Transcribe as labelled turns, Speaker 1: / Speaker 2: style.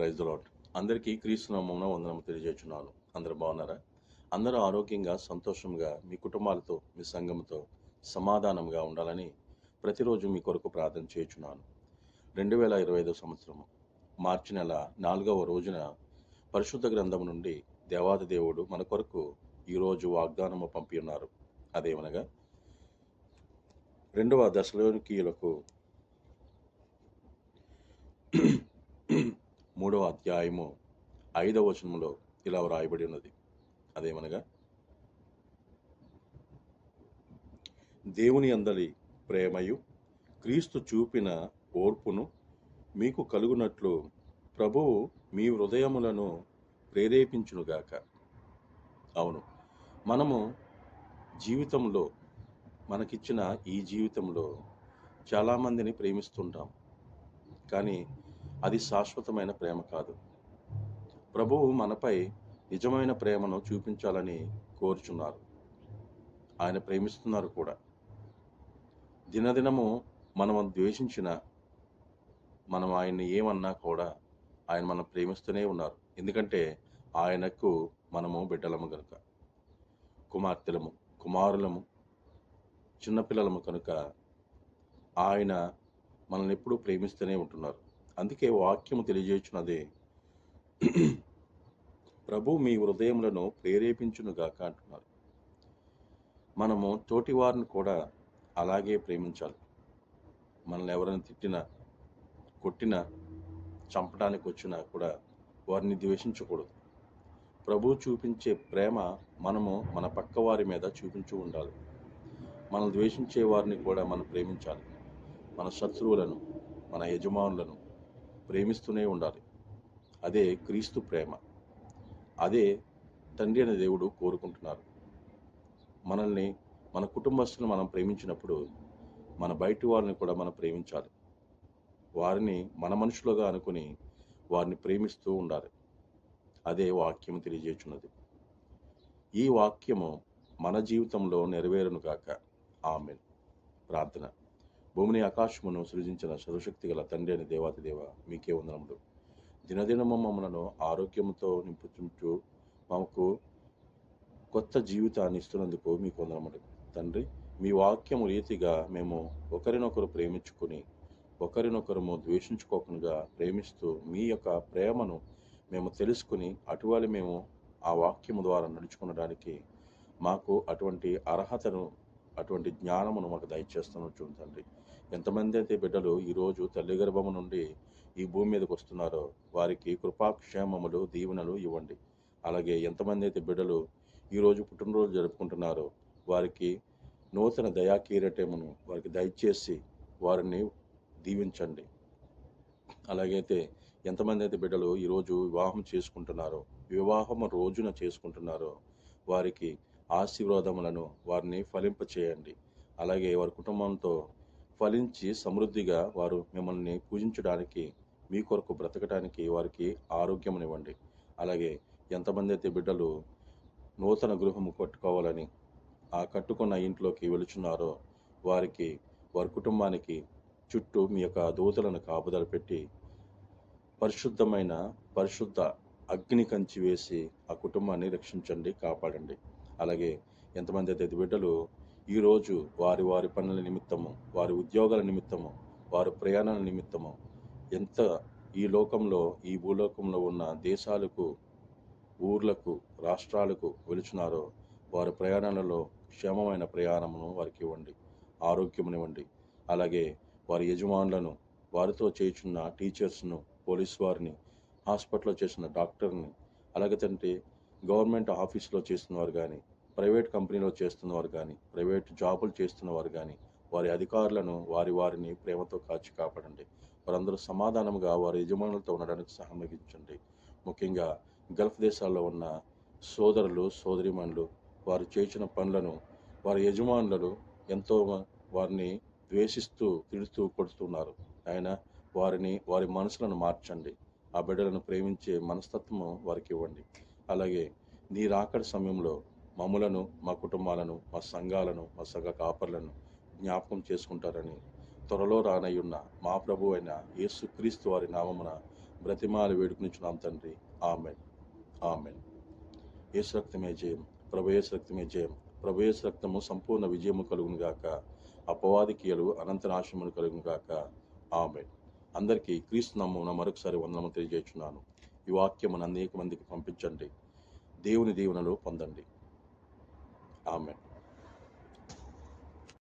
Speaker 1: Praise lot అందరికీ క్రీస్తునామం వందనము తెలియజేస్తున్నాను అందరు బాగున్నారా? అందరూ ఆరోగ్యంగా సంతోషంగా మీ కుటుంబాలతో మీ సంఘంతో సమాధానంగా ఉండాలని ప్రతిరోజు మీ కొరకు ప్రార్థన చేయుచున్నాను. రెండు వేల ఇరవై ఐదో సంవత్సరము మార్చి నెల నాలుగవ రోజున పరిశుద్ధ గ్రంథం నుండి దేవాది దేవుడు మన కొరకు ఈరోజు వాగ్దానము పంపి ఉన్నారు. అదేమనగా రెండవ దశలోనికీయులకు మూడవ అధ్యాయము ఐదవ వచనంలో ఇలా వ్రాయబడి ఉన్నది. అదేమనగా దేవుని అందలి ప్రేమయు క్రీస్తు చూపిన ఓర్పును మీకు కలుగునట్లు ప్రభువు మీ హృదయములను ప్రేరేపించునుగాక. అవును మనము జీవితంలో మనకిచ్చిన ఈ జీవితంలో చాలామందిని ప్రేమిస్తుంటాం. కానీ అది శాశ్వతమైన ప్రేమ కాదు. ప్రభువు మనపై నిజమైన ప్రేమను చూపించాలని కోరుచున్నారు. ఆయన ప్రేమిస్తున్నారు కూడా. దినదినము మనం ద్వేషించిన మనం ఆయన్ని ఏమన్నా కూడా ఆయన మనం ప్రేమిస్తూనే ఉన్నారు. ఎందుకంటే ఆయనకు మనము బిడ్డలము కనుక కుమార్తెలము కుమారులము చిన్నపిల్లలము కనుక ఆయన మనల్ని ఎప్పుడూ ప్రేమిస్తూనే ఉంటున్నారు. అందుకే వాక్యము తెలియజేస్తున్నది ప్రభు మీ హృదయములను ప్రేరేపించునుగాక అంటున్నారు. మనము తోటి వారిని కూడా అలాగే ప్రేమించాలి. మనల్ని ఎవరైనా తిట్టినా కొట్టినా చంపడానికి వచ్చినా కూడా వారిని ద్వేషించకూడదు. ప్రభు చూపించే ప్రేమ మనము మన పక్క వారి మీద చూపించు ఉండాలి. మనం ద్వేషించే వారిని కూడా మనం ప్రేమించాలి. మన శత్రువులను మన యజమానులను ప్రేమిస్తూనే ఉండాలి. అదే క్రీస్తు ప్రేమ. అదే తండ్రి అనే దేవుడు కోరుకుంటున్నారు. మనల్ని మన కుటుంబస్తులను మనం ప్రేమించినప్పుడు మన బయటి వారిని కూడా మనం ప్రేమించాలి. వారిని మన మనుషులుగా అనుకుని వారిని ప్రేమిస్తూ ఉండాలి. అదే వాక్యం తెలియజేస్తున్నది ఈ వాక్యము మన జీవితంలో నెరవేరును కాక ఆమెన్. ప్రార్థన. భూమిని ఆకాశమును సృజించిన సర్వశక్తి గల తండ్రి అని దేవాతిదేవ మీకే వందనములు. దినదినము మమ్మలను ఆరోగ్యంతో నింపుతుంటూ మాకు కొత్త జీవితాన్ని ఇస్తున్నందుకు మీకు వందనములు. తండ్రి మీ వాక్యము రీతిగా మేము ఒకరినొకరు ప్రేమించుకుని ఒకరినొకరము ద్వేషించుకోకుండా ప్రేమిస్తూ మీ యొక్క ప్రేమను మేము తెలుసుకుని అటువంటి మేము ఆ వాక్యము ద్వారా నడుచుకునడానికి మాకు అటువంటి అర్హతను అటువంటి జ్ఞానమును మాకు దయచేస్తాను చూడండి ఎంతమంది అయితే బిడ్డలు ఈరోజు తల్లి గర్భము నుండి ఈ భూమి మీదకి వస్తున్నారో వారికి కృపాక్షేమములు దీవెనలు ఇవ్వండి. అలాగే ఎంతమంది అయితే బిడ్డలు ఈరోజు పుట్టినరోజు జరుపుకుంటున్నారో వారికి నూతన దయాకీరటమును వారికి దయచేసి వారిని దీవించండి. అలాగైతే ఎంతమంది అయితే బిడ్డలు ఈరోజు వివాహం చేసుకుంటున్నారో వివాహం రోజున చేసుకుంటున్నారో వారికి ఆశీర్వాదములను వారిని ఫలింపచేయండి. అలాగే వారి కుటుంబంతో ఫలించి సమృద్ధిగా వారు మిమ్మల్ని పూజించడానికి మీ కొరకు బ్రతకడానికి వారికి ఆరోగ్యమునివ్వండి. అలాగే ఎంతమంది అయితే బిడ్డలు నూతన గృహము కట్టుకోవాలని ఆ కట్టుకున్న ఇంట్లోకి వెళుచున్నారో వారికి వారి కుటుంబానికి చుట్టూ మీ యొక్క దూతలను కాపుదల పెట్టి పరిశుద్ధమైన పరిశుద్ధ అగ్ని కంచి వేసి ఆ కుటుంబాన్ని రక్షించండి కాపాడండి. అలాగే ఎంతమంది అయితే బిడ్డలు ఈరోజు వారి వారి పనుల నిమిత్తము వారి ఉద్యోగాల నిమిత్తము వారి ప్రయాణాల నిమిత్తము ఎంత ఈ లోకంలో ఈ భూలోకంలో ఉన్న దేశాలకు ఊర్లకు రాష్ట్రాలకు వెలుచున్నారో వారి ప్రయాణాలలో క్షేమమైన ప్రయాణమును వారికి ఇవ్వండి ఆరోగ్యమునివ్వండి. అలాగే వారి యజమానులను వారితో చేయుచున్న టీచర్స్ను పోలీస్ వారిని హాస్పిటల్లో చేసిన డాక్టర్ని అలాగే తంటే గవర్నమెంట్ ఆఫీస్లో చేస్తున్నవారు కానీ ప్రైవేట్ కంపెనీలో చేస్తున్నవారు కానీ ప్రైవేట్ జాబులు చేస్తున్నవారు కానీ వారి అధికారులను వారి వారిని ప్రేమతో కాచి కాపాడండి. వారందరూ సమాధానంగా వారి యజమానులతో ఉండడానికి సహమగించండి ముఖ్యంగా గల్ఫ్ దేశాల్లో ఉన్న సోదరులు సోదరిమణులు వారు చేసిన పనులను వారి యజమానులను ఎంతో వారిని ద్వేషిస్తూ తిడుతూ కొడుతున్నారు. ఆయన వారిని వారి మనసులను మార్చండి. ఆ బిడ్డలను ప్రేమించే మనస్తత్వము వారికి ఇవ్వండి. అలాగే నీ రాకడి సమయంలో మమ్మలను మా కుటుంబాలను మా సంఘాలను మా సంఘ కాపర్లను జ్ఞాపకం చేసుకుంటారని త్వరలో రానయ్యున్న మా ప్రభు అయిన యేసుక్రీస్తు వారి నామమున బ్రతిమాలి వేడుకునిచున్నాం తండ్రి. ఆమెన్. ఆమెన్. యేసు రక్తమే జయం. ప్రభు యేసు రక్తమే జయం. ప్రభు యేసు రక్తము సంపూర్ణ విజయము కలుగును గాక. అపవాది కీయలు అనంత కలుగును గాక. ఆమెన్. అందరికీ క్రీస్తు నమ్మున మరొకసారి వందనము తెలియజేస్తున్నాను ఈ వాక్యమును అనేక మందికి పంపించండి. దేవుని దీవెనలో పొందండి. ఆమెన్.